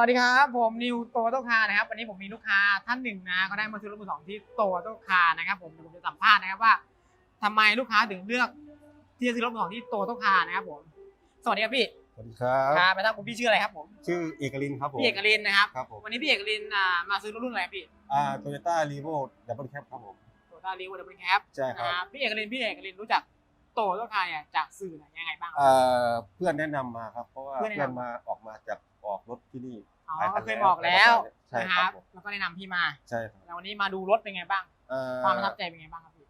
วัสดีครับ ผมนิวโตโต้คานะครับวันนี้ผมมีลูกค้าท่านหนึ่งนะเขาได้มาซื้อรถมือสองที่โตโต้คานะครับผมเดี๋ยวผมจะสัมภาษณ์นะครับว่าทำไมลูกค้าถึงเลือกที่จะซื้อรถมือสองที่โตโต้คานะครับผมสวัสดีครับพี่สวัสดีครับครับไปทราบผมพี่ชื่ออะไรครับผมชื่อเอกลินครับผมพี่เอกลินนะครับครับผมวันนี้พี่เอกลินอ่ามาซื้อรถรุ่นอะไรครับพี่อ่าโตโยต้ารีโวดับเบิลแคปครับผมโตโต้รีวอร์ดเป็นแคปใช่ครับนะพี่เอกลินพี่เอกลินรู้จักโตโต้คาเนี่ยจากสื่อไหนยังไงบ้างครับอ่าเพื่อนแนะนำมาครับเพราะว่าเพื่อนแนะเพื่อนนำมาออกมาจากออกรถ ที่นี่อ๋อหลายคัก็นเคยบอกแล้วใช่นะคครัรับบผมแล้วก็แนะนำพี่มาใช่ครับแล้ววันนี้มาดูรถเป็นไงบ้างอ่าความประทับใจเป็นไงบ้างครับพี่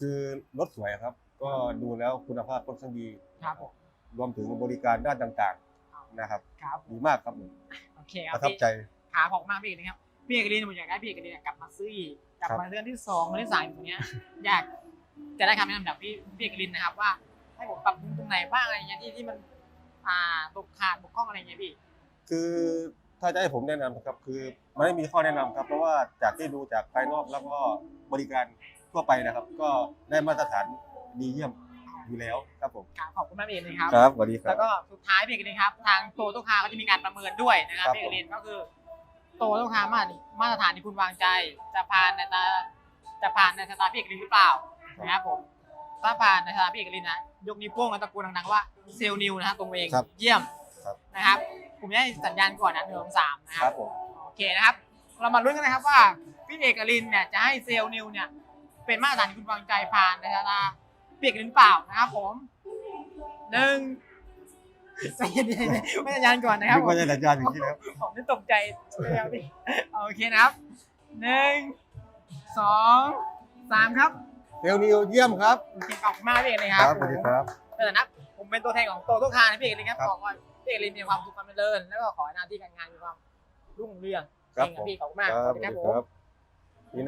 คือรถสวยครับ ก็ดูแล้วคุณภาพค่อนข้างดี ครับผม รวมถึงบริการด้านต่างๆนะครับ ครับผมดีมากครับผมโอเคคปรับระทับพี่ใจ ขาของมากพี่เอกนะครับ พี่เอกลินผมอยากได้พี่เอกลินกลับมาซื้ออีกกลับครับมาเดือนที่สองเดือนที่สามอย่างเนี้ย อยากจะได้คำแนะนำจากพี่พี่เอกลินนะครับว่า ให้ผมปรับปรุงตรงไหนบ้างอะไรเงี้ยที่ที่มัน อ่าตกขาดบกพร่องอะไรเงี้ยพี่ คือถ้าจะให้ผมแนะนำนะครับ คือมันไม่มีข้อแนะนำครับ เพราะว่าจากที่ดูจากภายนอกแล้วก็บริการทั่วไปนะครับ ก็ได้มาตรฐานดีเยี่ยมอยู่แล้วครับผมครับขอบคุณมากพี่เอกลินครับ ครับสวัสดีครัแล้บ วก็สุดท้ายพี่เอกลินครับ ทางโตโต้คาร์ก็จะมีการประเมินด้วยนะครับครับ พี่เอกลินก็คือโตโต้คาร์มาตรมาตรฐานที่คุณวางใจ จะผ่านในตาจะผ่านในสตาร์พี่เอกลินหรือเปล่านะครับผมถ้าผ่านในสตาร์พี่เอกลินนะยกนิ้วโป้งกันตะโกนดังๆว่าเซลล์นิวนะครับตรงเองครับเยี่ยมครับ นะครับ ผมจะให้สัญญาณก่อนนะหนึ่งสองสามนะคครัรับบผมโอเคนะครับ เรามาลุ้นกันนะครับว่าพี่เอกลินเนี่ยจะให้เซลล์นิวเนี่ย เป็นมาตรฐานที่คุณวางใจผ่านในสตาร์พี่เอกลินหรือเปล่านะครับผมหนึ่งใจเย็นๆไม่สัญญาณก่อนนะครับนึกผม ว่าจะสัญญาณอย่างนี้แล้วผมนี่ตกใจแล้วพี่โอเคนะครับหนึ่งสองสามครับเทลนิวเยี่ยมครับโอเคขอบคุณมากพี่เอกเลยคครัรับบสวัสดีครับในฐานะผม เป็นตัวแทนของโตโต้คาร์นะพี่เอกเลยครับครับขอให้พี่เอกเลยมีความสุขความเจริญแล้วก็ขอให้หน้าที่การงานมีความรุ่งเรืองครับเองผมพี่ขอบคุณมากคสรัวับสสดีวัสครับดีผมครับ